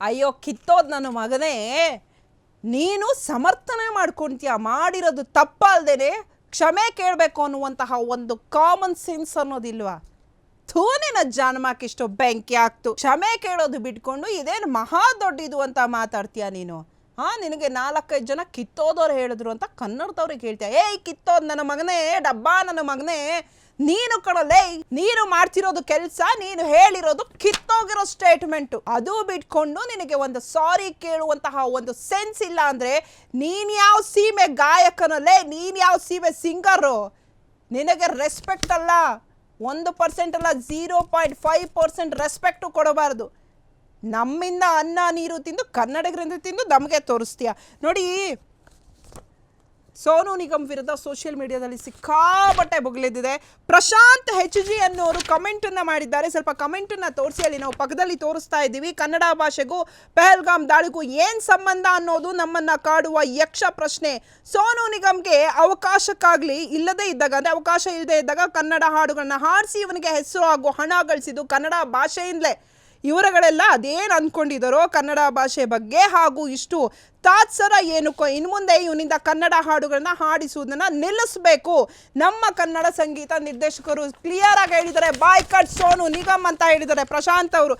ಅಯ್ಯೋ, ಕಿತ್ತೋದ್ ನನ್ನ ಮಗನೇ. ನೀನು ಸಮರ್ಥನೆ ಮಾಡ್ಕೊಂತೀಯ? ಮಾಡಿರೋದು ತಪ್ಪಲ್ದೇನೆ ಕ್ಷಮೆ ಕೇಳಬೇಕು ಅನ್ನುವಂತಹ ಒಂದು ಕಾಮನ್ ಸೆನ್ಸ್ ಅನ್ನೋದಿಲ್ವಾ? ಥೂ, ನಿನ್ನ ಜನ್ಮಕ್ಕಿಷ್ಟು ಬೆಂಕಿ ಆಗ್ತು. ಕ್ಷಮೆ ಕೇಳೋದು ಬಿಟ್ಕೊಂಡು ಇದೇನು ಮಹಾ ದೊಡ್ಡದು ಅಂತ ಮಾತಾಡ್ತೀಯ ನೀನು? ಆ, ನಿನಗೆ ನಾಲ್ಕೈದು ಜನ ಕಿತ್ತೋದವ್ರು ಹೇಳಿದ್ರು ಅಂತ ಕನ್ನಡದವ್ರಿಗೆ ಹೇಳ್ತೀಯ? ಏಯ್, ಕಿತ್ತೋದ್ ನನ್ನ ಮಗನೇ, ಡಬ್ಬಾ ನನ್ನ ಮಗನೇ. ನೀನು ಕಣಲೇ, ನೀನು ಮಾಡ್ತಿರೋದು ಕೆಲಸ, ನೀನು ಹೇಳಿರೋದು ಕಿತ್ತೋಗಿರೋ ಸ್ಟೇಟ್ಮೆಂಟು ಅದು ಬಿಟ್ಕೊಂಡು ನಿನಗೆ ಒಂದು ಸಾರಿ ಕೇಳುವಂತಹ ಒಂದು ಸೆನ್ಸ್ ಇಲ್ಲ ಅಂದ್ರೆ ನೀನ್ ಯಾವ ಸೀಮೆ ಗಾಯಕನಲ್ಲೇ, ನೀನ್ ಯಾವ ಸೀಮೆ ಸಿಂಗರು ನಿನಗೆ ರೆಸ್ಪೆಕ್ಟ್ ಅಲ್ಲ. ಒಂದು ಪರ್ಸೆಂಟ್ ಅಲ್ಲ zero point five percent respect ಕೊಡಬಾರ್ದು. ನಮ್ಮಿಂದ ಅನ್ನ ನೀರು ತಿಂದು ಕನ್ನಡಿಗರಿಂದ ತಿಂದು ನಮಗೆ ತೋರಿಸ್ತೀಯ? ನೋಡಿ ಸೋನು ನಿಗಮ್ ವಿರುದ್ಧ ಸೋಷಿಯಲ್ ಮೀಡಿಯಾದಲ್ಲಿ ಸಿಕ್ಕಾಪಟ್ಟೆ ಬುಗಲಿದ್ದಿದೆ. ಪ್ರಶಾಂತ್ ಹೆಚ್ ಜಿ ಅನ್ನೋರು ಕಮೆಂಟನ್ನು ಮಾಡಿದ್ದಾರೆ. ಸ್ವಲ್ಪ ಕಮೆಂಟನ್ನು ತೋರಿಸಿ, ಅಲ್ಲಿ ನಾವು ಪಕ್ಕದಲ್ಲಿ ತೋರಿಸ್ತಾ ಇದ್ದೀವಿ. ಕನ್ನಡ ಭಾಷೆಗೂ ಪೆಹಲ್ಗಾಮ್ ದಾಳಿಗೂ ಏನು ಸಂಬಂಧ ಅನ್ನೋದು ನಮ್ಮನ್ನ ಕಾಡುವ ಯಕ್ಷ ಪ್ರಶ್ನೆ. ಸೋನು ನಿಗಮ್ಗೆ ಅವಕಾಶಕ್ಕಾಗ್ಲಿ ಇಲ್ಲದೇ ಇದ್ದಾಗ, ಅಂದ್ರೆ ಅವಕಾಶ ಇಲ್ಲದೆ ಇದ್ದಾಗ ಕನ್ನಡ ಹಾಡುಗಳನ್ನ ಹಾಡಿಸಿ, ಇವನಿಗೆ ಹೆಸರು ಹಾಗೂ ಹಣ ಗಳಿಸಿದ್ದು ಕನ್ನಡ ಭಾಷೆಯಿಂದಲೇ. ಇವರುಗಳೆಲ್ಲ ಅದೇನು ಅಂದ್ಕೊಂಡಿದ್ದಾರೋ ಕನ್ನಡ ಭಾಷೆ ಬಗ್ಗೆ ಹಾಗೂ ಇಷ್ಟು ತಾತ್ಸರ ಏನಕ್ಕೋ ಇನ್ನು ಮುಂದೆ ಇವನಿಂದ ಕನ್ನಡ ಹಾಡುಗಳನ್ನ ಹಾಡಿಸುವುದನ್ನ ನಿಲ್ಲಿಸಬೇಕು. ನಮ್ಮ ಕನ್ನಡ ಸಂಗೀತ ನಿರ್ದೇಶಕರು ಕ್ಲಿಯರ್ ಆಗಿ ಹೇಳಿದ್ದಾರೆ. ಬಾಯ್ ಕಟ್ ಸೋನು ನಿಗಮ್ ಅಂತ ಹೇಳಿದ್ದಾರೆ. ಪ್ರಶಾಂತ್ ಅವರು.